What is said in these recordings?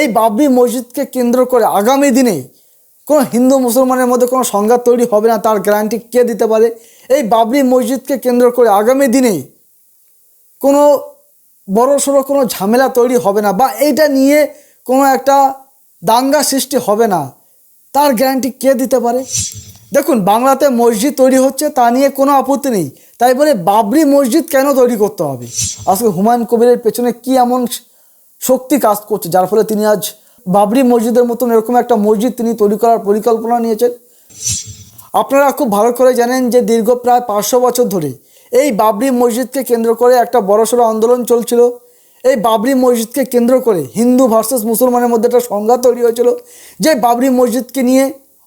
এই বাবরি মসজিদকে কেন্দ্র করে আগামী দিনে কোনো হিন্দু মুসলমানের মধ্যে কোনো সংঘাত তৈরি হবে না, তার গ্যারান্টি কে দিতে পারে? এই বাবরি মসজিদকে কেন্দ্র করে আগামী দিনে কোনো বড় সড়ো কোনো ঝামেলা তৈরি হবে না বা এইটা নিয়ে কোনো একটা দাঙ্গা সৃষ্টি হবে না, তার গ্যারান্টি কে দিতে পারে? দেখুন, বাংলাতে মসজিদ তৈরি হচ্ছে, তা নিয়ে কোনো আপত্তি নেই। তাই বলে বাবরি মসজিদ কেন তৈরি করতে হবে? আজকে হুমায়ুন কবিরের পেছনে কি এমন শক্তি কাজ করছে, যার ফলে তিনি আজ বাবরি মসজিদের মতন এরকম একটা মসজিদ তিনি তৈরি করার পরিকল্পনা নিয়েছেন। আপনারা খুব ভালো করে জানেন যে দীর্ঘ প্রায় পাঁচশো বছর ধরে এই বাবরি মসজিদকে কেন্দ্র করে একটা বড়সড় আন্দোলন চলছিল। এই বাবরি মসজিদকে কেন্দ্র করে হিন্দু ভার্সেস মুসলমানের মধ্যে একটা সংঘাত তৈরি হয়েছিল, যে বাবরি মসজিদকে নিয়ে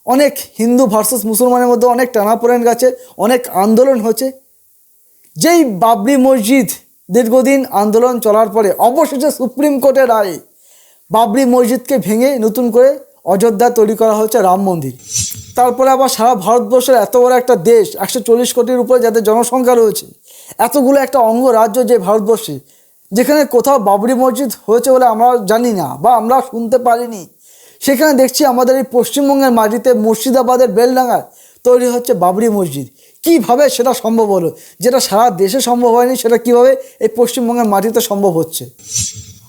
অনেক হিন্দু ভার্সেস মুসলমানের মধ্যে অনেক টানাপোড়েন গেছে, অনেক আন্দোলন হয়েছে। যেই বাবরি মসজিদ দীর্ঘদিন আন্দোলন চলার পরে অবশেষে সুপ্রিম কোর্টের রায়ে বাবরি মসজিদকে ভেঙে নতুন করে অযোধ্যা তৈরি করা হচ্ছে রাম মন্দির। তারপরে আবার সারা ভারতবর্ষের এত বড় একটা দেশ, একশো চল্লিশ কোটির উপরে যাদের জনসংখ্যা রয়েছে, এতগুলো একটা অঙ্গ রাজ্য যে ভারতবর্ষে, যেখানে কোথাও বাবরি মসজিদ হয়েছে বলে আমরা জানি না বা আমরা শুনতে পারিনি। সেখানে দেখছি আমাদের এই পশ্চিমবঙ্গের মাটিতে মুর্শিদাবাদের বেলডাঙ্গায় তৈরি হচ্ছে বাবরি মসজিদ। কীভাবে সেটা সম্ভব হলো? যেটা সারা দেশে সম্ভব হয়নি, সেটা কীভাবে এই পশ্চিমবঙ্গের মাটিতে সম্ভব হচ্ছে?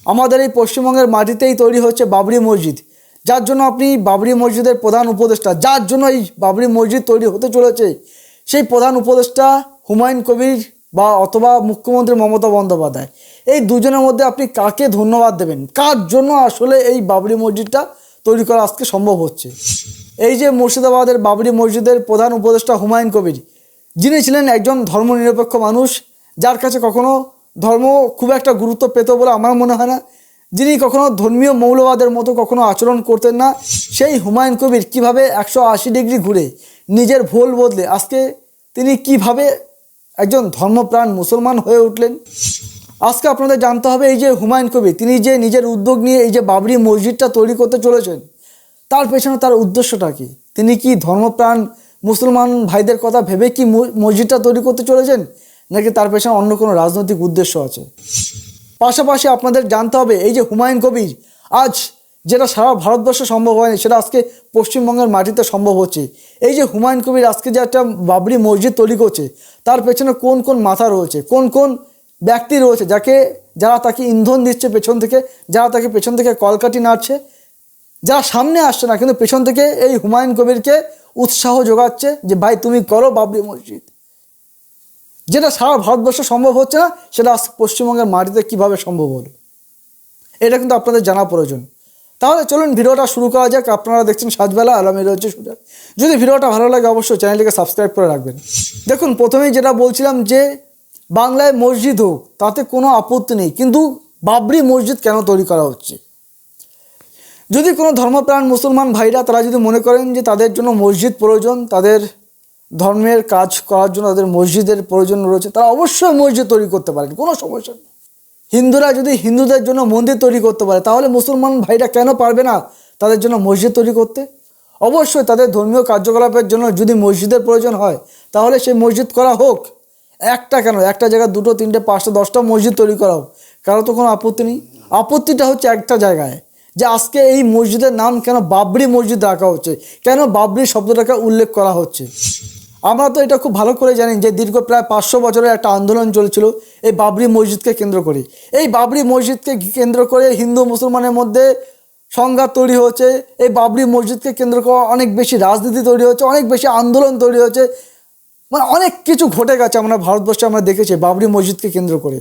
আমাদের এই পশ্চিমবঙ্গের মাটিতেই তৈরি হচ্ছে বাবরি মসজিদ। যার জন্য আপনি বাবরি মসজিদের প্রধান উপদেষ্টা, যার জন্য এই বাবরি মসজিদ তৈরি হতে চলেছে, সেই প্রধান উপদেষ্টা হুমায়ুন কবির বা অথবা মুখ্যমন্ত্রী মমতা বন্দ্যোপাধ্যায়। এই দুজনের মধ্যে আপনি কাকে ধন্যবাদ দেবেন? কার জন্য আসলে এই বাবরি মসজিদটা তৈরি করা আজকে সম্ভব হচ্ছে। এই যে মুর্শিদাবাদের বাবরি মসজিদের প্রধান উপদেষ্টা হুমায়ুন কবির, যিনি ছিলেন একজন ধর্মনিরপেক্ষ মানুষ, যার কাছে কখনো ধর্ম খুব একটা গুরুত্ব পেত বলে আমার মনে হয় না, যিনি কখনো ধর্মীয় মৌলবাদের মতো কখনো আচরণ করতেন না, সেই হুমায়ুন কবির কীভাবে একশো আশি ডিগ্রি ঘুরে নিজের ভুল বদলে আজকে তিনি কীভাবে একজন ধর্মপ্রাণ মুসলমান হয়ে উঠলেন? আজকে আপনাদের জানতে হবে এই যে হুমায়ুন কবির, তিনি যে নিজের উদ্যোগ নিয়ে এই যে বাবরি মসজিদটা তৈরি করতে চলেছেন, তার পেছনে তার উদ্দেশ্যটা কি? তিনি কি ধর্মপ্রাণ মুসলমান ভাইদের কথা ভেবে কি মসজিদটা তৈরি করতে চলেছেন, নাকি তার পেছনে অন্য কোনো রাজনৈতিক উদ্দেশ্য আছে? পাশাপাশি আপনাদের জানতে হবে এই যে হুমায়ুন কবির, আজ যেটা সারা ভারতবর্ষে সম্ভব হয়নি, সেটা আজকে পশ্চিমবঙ্গের মাটিতে সম্ভব হচ্ছে। এই যে হুমায়ুন কবির আজকে যে একটা বাবরি মসজিদ তৈরি করছে, তার পেছনে কোন কোন মাথা রয়েছে? কোন কোন ব্যক্তি রয়েছে যাকে, যারা তাকে ইন্ধন দিচ্ছে পেছন থেকে, যারা তাকে পেছন থেকে কলকাটি নাড়ছে, যারা সামনে আসছে না, কিন্তু পেছন থেকে এই হুমায়ুন কবিরকে উৎসাহ যোগাচ্ছে যে, ভাই, তুমি করো বাবরি মসজিদ। যেটা সারা ভারতবর্ষে সম্ভব হচ্ছে না, সেটা পশ্চিমবঙ্গের মাটিতে কীভাবে সম্ভব হলো? এটা কিন্তু আপনাদের জানা প্রয়োজন। তাহলে চলুন ভিডিওটা শুরু করা যাক। আপনারা দেখছেন সাজবেলা আলামী রয়েছে সুযোগ যদি ভিডিওটা ভালো লাগে, অবশ্যই চ্যানেলটিকে সাবস্ক্রাইব করে রাখবেন। দেখুন, প্রথমেই যেটা বলছিলাম যে বাংলায় মসজিদ হোক, তাতে কোনো আপত্তি নেই। কিন্তু বাবরি মসজিদ কেন তৈরি করা হচ্ছে? যদি কোনো ধর্মপ্রাণ মুসলমান ভাইরা, তারা যদি মনে করেন যে তাদের জন্য মসজিদ প্রয়োজন, তাদের ধর্মের কাজ করার জন্য তাদের মসজিদের প্রয়োজন রয়েছে, তারা অবশ্যই মসজিদ তৈরি করতে পারেন, কোনো সমস্যা নেই। হিন্দুরা যদি হিন্দুদের জন্য মন্দির তৈরি করতে পারে, তাহলে মুসলমান ভাইরা কেন পারবে না তাদের জন্য মসজিদ তৈরি করতে? অবশ্যই তাদের ধর্মীয় কার্যকলাপের জন্য যদি মসজিদের প্রয়োজন হয়, তাহলে সেই মসজিদ করা হোক। একটা কেন? একটা জায়গায় দুটো, তিনটে, পাঁচটা, দশটা মসজিদ তৈরি করাও। কারও তো কোনো আপত্তি নেই। আপত্তিটা হচ্ছে একটা জায়গায় যে আজকে এই মসজিদের নাম কেন বাবরি মসজিদ রাখা হচ্ছে? কেন বাবরি শব্দটাকে উল্লেখ করা হচ্ছে? আমরা তো এটা খুব ভালো করে জানি যে দীর্ঘ প্রায় পাঁচশো বছরের একটা আন্দোলন চলেছিল এই বাবরি মসজিদকে কেন্দ্র করে। এই বাবরি মসজিদকে কেন্দ্র করে হিন্দু মুসলমানের মধ্যে সংঘাত তৈরি হচ্ছে। এই বাবরি মসজিদকে কেন্দ্র করে অনেক বেশি রাজনীতি তৈরি হচ্ছে, অনেক বেশি আন্দোলন তৈরি হচ্ছে। মানে অনেক কিছু ঘটে গেছে আমরা ভারতবর্ষে আমরা দেখেছি, বাবরি মসজিদকে কেন্দ্র করে।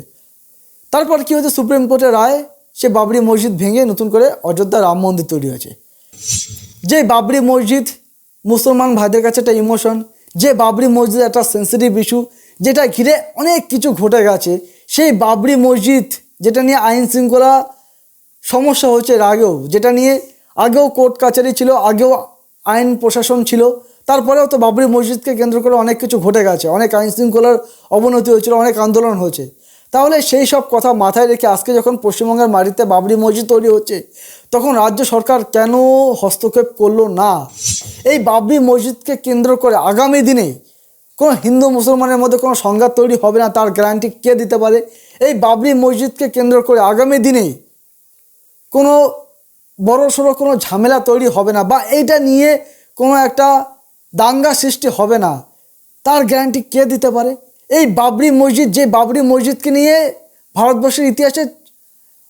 তারপর কী হয়েছে, সুপ্রিম কোর্টের রায়, সে বাবরি মসজিদ ভেঙে নতুন করে অযোধ্যা রাম মন্দির তৈরি হয়েছে। যে বাবরি মসজিদ, মুসলমান ভাইদের কাছে একটা ইমোশন যে বাবরি মসজিদ একটা সেন্সিটিভ ইস্যু যেটা ঘিরে অনেক কিছু ঘটে গেছে, সেই বাবরি মসজিদ, যেটা নিয়ে আইন শৃঙ্খলা সমস্যা হচ্ছে এর আগেও, যেটা নিয়ে আগেও কোর্ট কাছারি ছিল, আগেও আইন প্রশাসন ছিল তারপরেও তো বাবরি মসজিদকে কেন্দ্র করে অনেক কিছু ঘটে গেছে, অনেক আইন শৃঙ্খলার অবনতি হয়েছিল, অনেক আন্দোলন হয়েছে। তাহলে সেই সব কথা মাথায় রেখে আজকে যখন পশ্চিমবঙ্গের মাটিতে বাবরি মসজিদ তৈরি হচ্ছে, তখন রাজ্য সরকার কেন হস্তক্ষেপ করল না? এই বাবরি মসজিদকে কেন্দ্র করে আগামী দিনে কোনো হিন্দু মুসলমানের মধ্যে কোনো সংঘাত তৈরি হবে না, তার গ্যারান্টি কে দিতে পারে? এই বাবরি মসজিদকে কেন্দ্র করে আগামী দিনে কোনো বড় সড়ো কোনো ঝামেলা তৈরি হবে না, বা এইটা নিয়ে কোনো একটা দাঙ্গা সৃষ্টি হবে না। তার গ্যারান্টি কে দিতে পারে? এই বাবরি মসজিদ, যে বাবরি মসজিদকে নিয়ে ভারতবর্ষের ইতিহাসে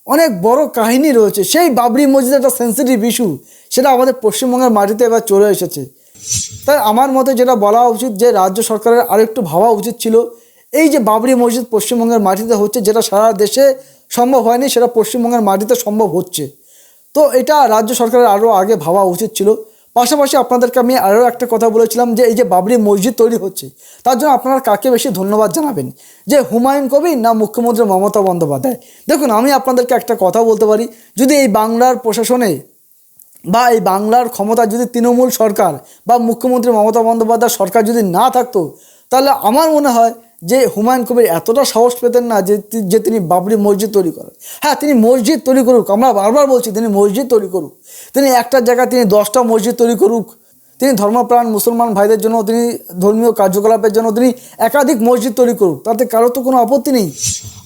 অনেক বড় কাহিনী রয়েছে, সেই বাবরি মসজিদ একটা সেন্সিটিভ ইস্যু সেটা আমাদের পশ্চিমবঙ্গের মাটিতে এবার চলে এসেছে। তাই আমার মতে যেটা বলা উচিত, যে রাজ্য সরকারের আরেকটু ভাবা উচিত ছিল, এই যে বাবরি মসজিদ পশ্চিমবঙ্গের মাটিতে হচ্ছে, যেটা সারা দেশে সম্ভব হয়নি, সেটা পশ্চিমবঙ্গের মাটিতে সম্ভব হচ্ছে। তো এটা রাজ্য সরকারের আরও আগে ভাবা উচিত ছিল। পাশাপাশি আপনাদেরকে আমি আরও একটা কথা বলেছিলাম যে এই যে বাবরি মসজিদ তৈরি হচ্ছে, তার জন্য আপনারা কাকে বেশি ধন্যবাদ জানাবেন? যে হুমায়ুন কবির না মুখ্যমন্ত্রী মমতা বন্দ্যোপাধ্যায়? দেখুন, আমি আপনাদেরকে একটা কথা বলতে পারি, যদি এই বাংলার প্রশাসনে বা এই বাংলার ক্ষমতা যদি তৃণমূল সরকার বা মুখ্যমন্ত্রী মমতা বন্দ্যোপাধ্যায় সরকার যদি না থাকতো, তাহলে আমার মনে হয় যে হুমায়ুন কবির এতটা সাহস পেতেন না যে যে তিনি বাবরি মসজিদ তৈরি করেন। হ্যাঁ তিনি মসজিদ তৈরি করুক, আমরা বারবার বলছি তিনি মসজিদ তৈরি করুক। তিনি একটা জায়গায় তিনি দশটা মসজিদ তৈরি করুক। তিনি ধর্মপ্রাণ মুসলমান ভাইদের জন্য, তিনি ধর্মীয় কার্যকলাপের জন্য তিনি একাধিক মসজিদ তৈরি করুক, তাতে কারও তো কোনো আপত্তি নেই।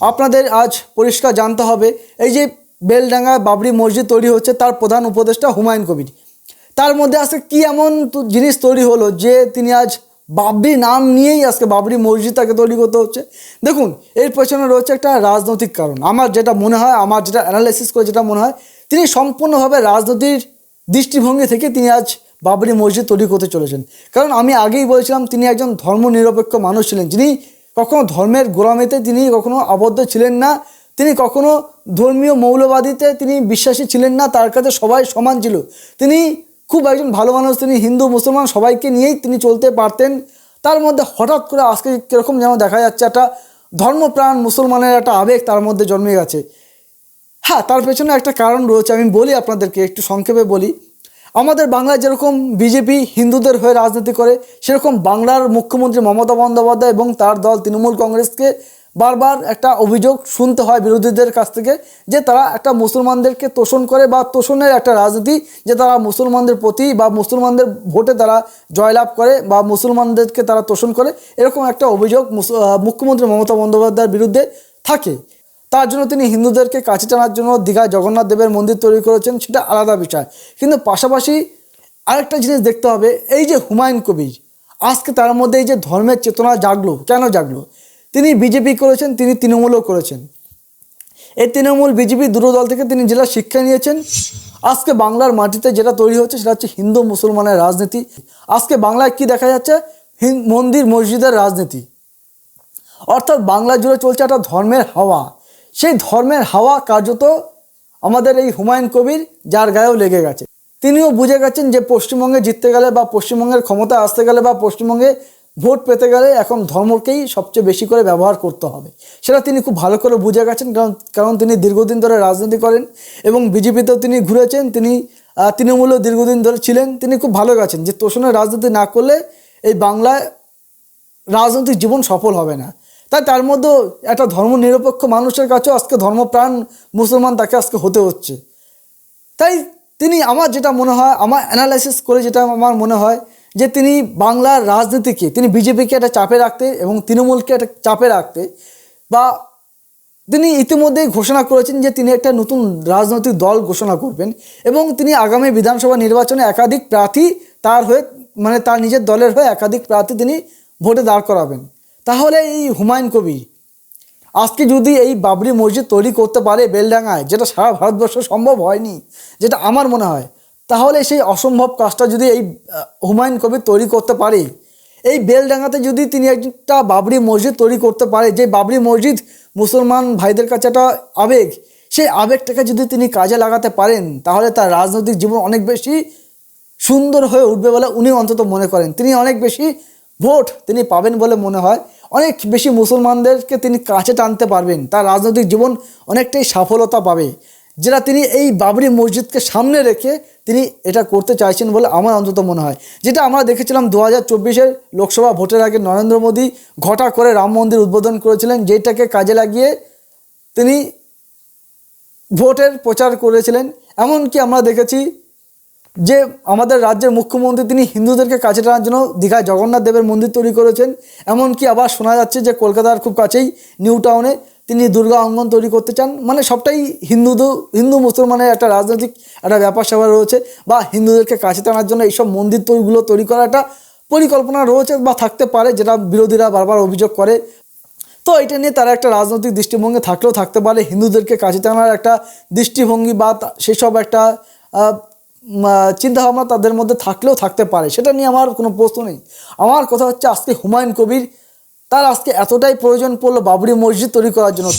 আপনাদের আজ পরিষ্কার জানতে হবে, এই যে বেলডাঙ্গায় বাবরি মসজিদ তৈরি হচ্ছে, তার প্রধান উপদেষ্টা হুমায়ুন কবির। তার মধ্যে আজকে কি এমন জিনিস তৈরি হলো যে তিনি আজ বাবরি নাম নিয়েই আজকে বাবরি মসজিদ তাকে তৈরি করতে হচ্ছে। দেখুন, এর পেছনে রয়েছে একটা রাজনৈতিক কারণ। আমার যেটা মনে হয়, আমার যেটা অ্যানালাইসিস করে যেটা মনে হয়, তিনি সম্পূর্ণভাবে রাজনীতির দৃষ্টিভঙ্গি থেকে তিনি আজ বাবরি মসজিদ তৈরি করতে চলেছেন। কারণ আমি আগেই বলেছিলাম, তিনি একজন ধর্মনিরপেক্ষ মানুষ ছিলেন। যিনি কখনো ধর্মের গোলামিতে তিনি কখনো আবদ্ধ ছিলেন না। তিনি কখনো ধর্মীয় মৌলবাদীতে তিনি বিশ্বাসী ছিলেন না। তার কাছে সবাই সমান ছিল। তিনি খুব একজন ভালো মানুষ, তিনি হিন্দু, মুসলমান, সবাইকে নিয়েই তিনি চলতে পারতেন। তার মধ্যে হঠাৎ করে আজকে কীরকম যেন দেখা যাচ্ছে, একটা ধর্মপ্রাণ মুসলমানের একটা আবেগ তার মধ্যে জন্মে গেছে। হ্যাঁ তার পেছনে একটা কারণ রয়েছে, আমি বলি আপনাদেরকে, একটু সংক্ষেপে বলি। আমাদের বাংলায় যেরকম বিজেপি হিন্দুদের হয়ে রাজনীতি করে, সেরকম বাংলার মুখ্যমন্ত্রী মমতা বন্দ্যোপাধ্যায় এবং তার দল তৃণমূল কংগ্রেসকে বারবার একটা অভিযোগ শুনতে হয় বিরোধীদের কাছ থেকে যে তারা একটা মুসলমানদেরকে তোষণ করে বা তোষণের একটা রাজনীতি, যে তারা মুসলমানদের প্রতি বা মুসলমানদের ভোটে তারা জয়লাভ করে বা মুসলমানদেরকে তারা তোষণ করে, এরকম একটা অভিযোগ মুখ্যমন্ত্রী মমতা বন্দ্যোপাধ্যায়ের বিরুদ্ধে থাকে। তার জন্য তিনি হিন্দুদেরকে কাছে টানার জন্য দীঘায় জগন্নাথ দেবের মন্দির তৈরি করেছেন, সেটা আলাদা বিষয়। কিন্তু পাশাপাশি আরেকটা জিনিস দেখতে হবে, এই যে হুমায়ুন কবির, আজকে তার মধ্যে এই যে ধর্মের চেতনা জাগলো, কেন জাগলো? তিনি বিজেপি করেছেন, তিনি তৃণমূলও করেছেন। এই তৃণমূল, বিজেপি দুটো দল থেকে তিনি জেলা শিক্ষা নিয়েছেন। আজকে বাংলার মাটিতে যেটা তৈরি হচ্ছে সেটা হচ্ছে হিন্দু মুসলমানের রাজনীতি। আজকে বাংলায় কি দেখা যাচ্ছে? মন্দির, মসজিদের রাজনীতি। অর্থাৎ বাংলা জুড়ে চলছে একটা ধর্মের হাওয়া। সেই ধর্মের হাওয়া কার্যত আমাদের এই হুমায়ুন কবির, যার গায়েও লেগে গেছে। তিনিও বুঝে গেছেন যে পশ্চিমবঙ্গে জিততে গেলে বা পশ্চিমবঙ্গের ক্ষমতা আসতে গেলে বা পশ্চিমবঙ্গে ভোট পেতে গেলে এখন ধর্মকেই সবচেয়ে বেশি করে ব্যবহার করতে হবে। সেটা তিনি খুব ভালো করে বুঝে গেছেন, কারণ কারণ তিনি দীর্ঘদিন ধরে রাজনীতি করেন এবং বিজেপিতেও তিনি ঘুরেছেন, তিনি তৃণমূলেও দীর্ঘদিন ধরে ছিলেন। তিনি খুব ভালো গেছেন যে তোষণের রাজনীতি না করলে এই বাংলায় রাজনৈতিক জীবন সফল হবে না। তাই তার মধ্যেও একটা ধর্মনিরপেক্ষ মানুষের কাছেও আজকে ধর্মপ্রাণ মুসলমান তাকে আজকে হতে হচ্ছে। তাই তিনি আমার যেটা মনে হয়, আমার অ্যানালাইসিস করে যেটা আমার মনে হয় যে তিনি বাংলার রাজনীতিকে, তিনি বিজেপিকে একটা চাপে রাখতে এবং তৃণমূলকে একটা চাপে রাখতে বা তিনি ইতিমধ্যেই ঘোষণা করেছেন যে তিনি একটা নতুন রাজনৈতিক দল ঘোষণা করবেন এবং তিনি আগামী বিধানসভা নির্বাচনে একাধিক প্রার্থী তার হয়ে মানে তার নিজের দলের হয়ে একাধিক প্রার্থী তিনি ভোটে দাঁড় করাবেন। তাহলে এই হুমায়ুন কবি আজকে যদি এই বাবরি মসজিদ তৈরি করতে পারে বেলডাঙ্গায়, যেটা সারা ভারতবর্ষ সম্ভব হয়নি, যেটা আমার মনে হয় তাহলে সেই অসম্ভব কাজটা যদি এই হুমায়ুন কবির তৈরি করতে পারে, এই বেলডাঙ্গাতে যদি তিনি একটা বাবরি মসজিদ তৈরি করতে পারে, যে বাবরি মসজিদ মুসলমান ভাইদের কাছে একটা আবেগ, সেই আবেগটাকে যদি তিনি কাজে লাগাতে পারেন, তাহলে তার রাজনৈতিক জীবন অনেক বেশি সুন্দর হয়ে উঠবে বলে উনি অন্তত মনে করেন। তিনি অনেক বেশি ভোট তিনি পাবেন বলে মনে হয়। অনেক বেশি মুসলমানদেরকে তিনি কাছে টানতে পারবেন। তার রাজনৈতিক জীবন অনেকটাই সফলতা পাবে। যেটা তিনি এই বাবরি মসজিদকে সামনে রেখে তিনি এটা করতে চাইছেন বলে আমার অন্তত মনে হয়। যেটা আমরা দেখেছিলাম দু হাজার লোকসভা ভোটের আগে নরেন্দ্র মোদী ঘটা করে রাম মন্দির উদ্বোধন করেছিলেন, যেটাকে কাজে লাগিয়ে তিনি ভোটের প্রচার করেছিলেন। এমনকি আমরা দেখেছি যে আমাদের রাজ্যের মুখ্যমন্ত্রী তিনি হিন্দুদেরকে কাছে টানার জন্য দীঘায় জগন্নাথ দেবের মন্দির তৈরি করেছেন। এমনকি আবার শোনা যাচ্ছে যে কলকাতার খুব কাছেই নিউ টাউনে তিনি দুর্গা অঙ্গন তৈরি করতে চান মানে সবটাই হিন্দু হিন্দু মুসলমানের একটা রাজনৈতিক একটা ব্যাপার স্যাপার রয়েছে বা হিন্দুদেরকে কাছে টানার জন্য এইসব মন্দির তৈরিগুলো তৈরি করা একটা পরিকল্পনা রয়েছে বা থাকতে পারে, যেটা বিরোধীরা বারবার অভিযোগ করে। তো এটা নিয়ে তারা একটা রাজনৈতিক দৃষ্টিভঙ্গি থাকলেও থাকতে পারে, হিন্দুদেরকে কাছে টানার একটা দৃষ্টিভঙ্গি বা সেসব একটা চিন্তাভাবনা তাদের মধ্যে থাকলেও থাকতে পারে। সেটা নিয়ে আমার কোনো প্রশ্ন নেই। আমার কথা হচ্ছে আজকে হুমায়ুন কবির তার আজকে এতটাই প্রয়োজন পড়ল বাবরি মসজিদ তৈরি করার জন্য।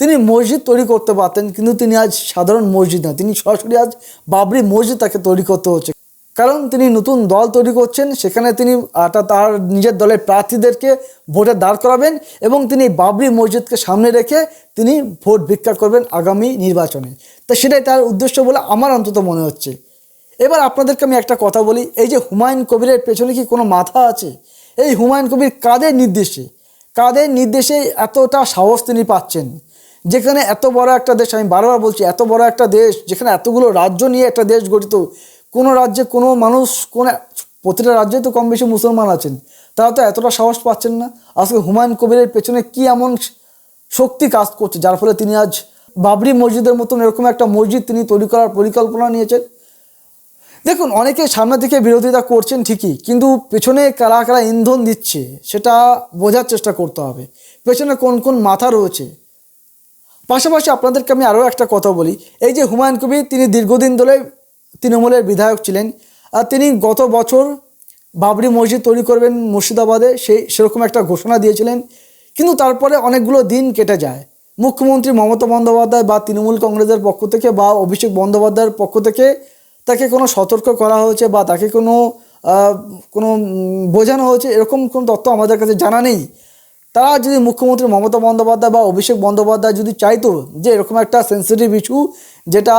তিনি মসজিদ তৈরি করতে পারতেন, কিন্তু তিনি আজ সাধারণ মসজিদ না। তিনি সরাসরি আজ বাবরি মসজিদ তাকে তৈরি করতে হচ্ছে। কারণ তিনি নতুন দল তৈরি করছেন, সেখানে তিনি আটা তার নিজের দলের প্রার্থীদেরকে ভোটে দাঁড় করাবেন এবং তিনি বাবরি মসজিদকে সামনে রেখে তিনি ভোট ভিক্ষা করবেন আগামী নির্বাচনে। তা সেটাই তার উদ্দেশ্য বলে আমার অন্তত মনে হচ্ছে। এবার আপনাদেরকে আমি একটা কথা বলি, এই যে হুমায়ুন কবিরের পেছনে কি কোনো মাথা আছে? এই হুমায়ুন কবির কাদের নির্দেশে? কাদের নির্দেশে এতটা সাহস তিনি পাচ্ছেন? যেখানে এত বড় একটা দেশ, আমি বারবার বলছি, এত বড় একটা দেশ, যেখানে এতগুলো রাজ্য নিয়ে একটা দেশ গঠিত। কোনো রাজ্যে কোনো মানুষ, কোনো প্রতিটা রাজ্যে তো কম বেশি মুসলমান আছেন। তারা তো এতটা সাহস পাচ্ছেন না। আজকে হুমায়ুন কবিরের পেছনে কি এমন শক্তি কাজ করছে, যার ফলে তিনি আজ বাবরি মসজিদের মতন এরকম একটা মসজিদ তিনি তৈরি করার পরিকল্পনা নিয়েছেন? দেখুন, অনেকে সামনের দিকে বিরোধিতা করছেন ঠিকই, কিন্তু পেছনে কারা কারা ইন্ধন দিচ্ছে সেটা বোঝার চেষ্টা করতে হবে। পেছনে কোন কোন মাথা রয়েছে। পাশাপাশি আপনাদেরকে আমি আরও একটা কথা বলি। এই যে হুমায়ুন কবির, তিনি দীর্ঘদিন ধরে তৃণমূলের বিধায়ক ছিলেন, আর তিনি গত বছর বাবরি মসজিদ তৈরি করবেন মুর্শিদাবাদে সেই সেরকম একটা ঘোষণা দিয়েছিলেন। কিন্তু তারপরে অনেকগুলো দিন কেটে যায়। মুখ্যমন্ত্রী মমতা বন্দ্যোপাধ্যায় বা তৃণমূল কংগ্রেসের পক্ষ থেকে বা অভিষেক বন্দ্যোপাধ্যায়ের পক্ষ থেকে তাকে কোনো সতর্ক করা হয়েছে বা তাকে কোনো কোনো বোঝানো হয়েছে, এরকম কোনো তথ্য আমাদের কাছে জানা নেই। তারা যদি মুখ্যমন্ত্রী মমতা বন্দ্যোপাধ্যায় বা অভিষেক বন্দ্যোপাধ্যায় যদি চাইতো যে এরকম একটা সেন্সিটিভ ইস্যু যেটা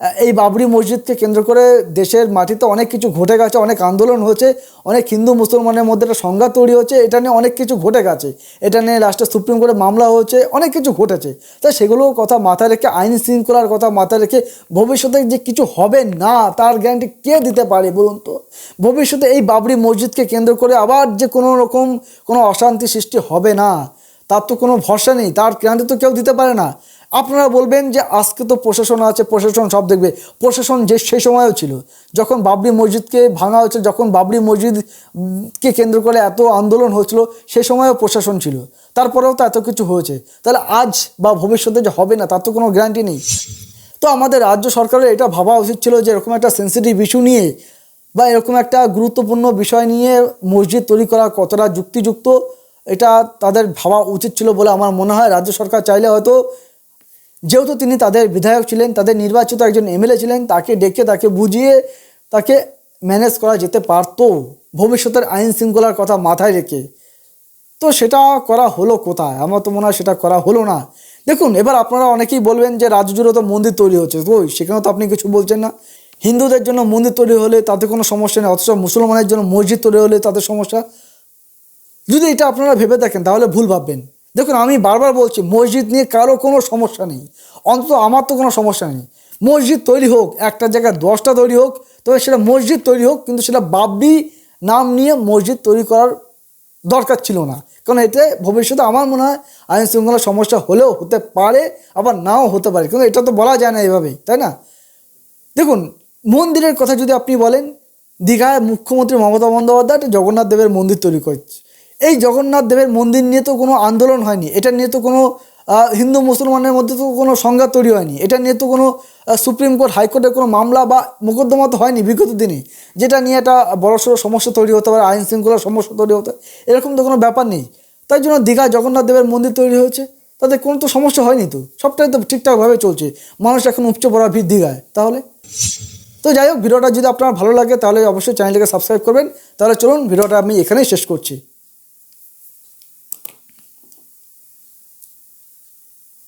এই বাবরি মসজিদকে কেন্দ্র করে দেশের মাটিতে অনেক কিছু ঘটে গেছে, অনেক আন্দোলন হয়েছে, অনেক হিন্দু মুসলমানের মধ্যে একটা সংঘাত তৈরি হচ্ছে, এটা নিয়ে অনেক কিছু ঘটে গেছে। এটা নিয়ে লাস্টে সুপ্রিম কোর্টে মামলা হয়েছে, অনেক কিছু ঘটেছে। তাই সেগুলো কথা মাথায় রেখে, আইন শৃঙ্খলার কথা মাথায় রেখে ভবিষ্যতে যে কিছু হবে না, তার গ্যারান্টি কে দিতে পারে বলুন তো? ভবিষ্যতে এই বাবরি মসজিদকে কেন্দ্র করে আবার যে কোনো রকম কোনো অশান্তি সৃষ্টি হবে না, তার তো কোনো ভরসা নেই, তার গ্যারান্টি তো কেউ দিতে পারে না। আপনারা বলবেন যে আজকে তো প্রশাসন আছে, প্রশাসন সব দেখবে। প্রশাসন যে সেই সময়ও ছিল, যখন বাবরি মসজিদকে ভাঙা হয়েছে যখন বাবরি মসজিদকে কেন্দ্র করে এত আন্দোলন হয়েছিল সে সময়ও প্রশাসন ছিল। তারপরেও তো এত কিছু হয়েছে। তাহলে আজ বা ভবিষ্যতে যে হবে না, তার তো কোনো গ্যারান্টি নেই। তো আমাদের রাজ্য সরকারের এটা ভাবা উচিত ছিল যে এরকম একটা সেন্সিটিভ ইস্যু নিয়ে বা এরকম একটা গুরুত্বপূর্ণ বিষয় নিয়ে মসজিদ তৈরি করা কতটা যুক্তিযুক্ত, এটা তাদের ভাবা উচিত ছিল বলে আমার মনে হয়। রাজ্য সরকার চাইলে হয়তো যেহেতু তিনি তাদের বিধায়ক ছিলেন, তাদের নির্বাচিত একজন এমএলএ ছিলেন, তাকে ডেকে তাকে বুঝিয়ে তাকে ম্যানেজ করা যেতে পারতো, ভবিষ্যতের আইন শৃঙ্খলার কথা মাথায় রেখে। তো সেটা করা হলো কোথায়? আমার তো মনে হয় সেটা করা হলো না। দেখুন, এবার আপনারা অনেকেই বলবেন যে রাজ্য জুড়ে তো মন্দির তৈরি হচ্ছে। ওই সেখানেও তো আপনি কিছু বলছেন না। হিন্দুদের জন্য মন্দির তৈরি হলে তাতে কোনো সমস্যা নেই, অথচ মুসলমানের জন্য মসজিদ তৈরি হলে তাদের সমস্যা। যদি এটা আপনারা ভেবে দেখেন, তাহলে ভুল ভাববেন। দেখুন, আমি বারবার বলছি, মসজিদ নিয়ে কারও কোনো সমস্যা নেই। অন্তত আমার তো কোনো সমস্যা নেই। মসজিদ তৈরি হোক, একটা জায়গায় দশটা তৈরি হোক, তবে সেটা মসজিদ তৈরি হোক, কিন্তু সেটা বাবরি নাম নিয়ে মসজিদ তৈরি করার দরকার ছিল না। কারণ এতে ভবিষ্যতে আমার মনে হয় আইন শৃঙ্খলার সমস্যা হলেও হতে পারে, আবার নাও হতে পারে। কিন্তু এটা তো বলা যায় না এভাবেই তাই না? দেখুন, মন্দিরের কথা যদি আপনি বলেন, দীঘায় মুখ্যমন্ত্রী মমতা বন্দ্যোপাধ্যায় একটা জগন্নাথ দেবের মন্দির তৈরি করছে। এই জগন্নাথ দেবের মন্দির নিয়ে তো কোনো আন্দোলন হয়নি। এটা নিয়ে তো কোনো হিন্দু মুসলমানের মধ্যে তো কোনো সংঘাত তৈরি হয়নি। এটা নিয়ে তো কোনো সুপ্রিম কোর্ট হাইকোর্টের কোনো মামলা বা মোকদ্দমা তো হয়নি বিগত দিনে। যেটা নিয়ে একটা বড়সড় সমস্যা তৈরি হতে পারে, আইন শৃঙ্খলার সমস্যা তৈরি হতে এরকম তো কোনো ব্যাপার নেই। তাই জন্য দীঘা জগন্নাথ দেবের মন্দির তৈরি হয়েছে। তাতে কোনো তো সমস্যা হয়নি তো। সবটাই তো ঠিকঠাকভাবে চলছে। মানুষ এখন উপচে পড়া ভিড় দীঘায়। তাহলে? তো যাই হোক, ভিডিওটা যদি আপনার ভালো লাগে, তাহলে অবশ্যই চ্যানেলটাকে সাবস্ক্রাইব করবেন। তাহলে চলুন, ভিডিওটা আমি এখানেই শেষ করছি।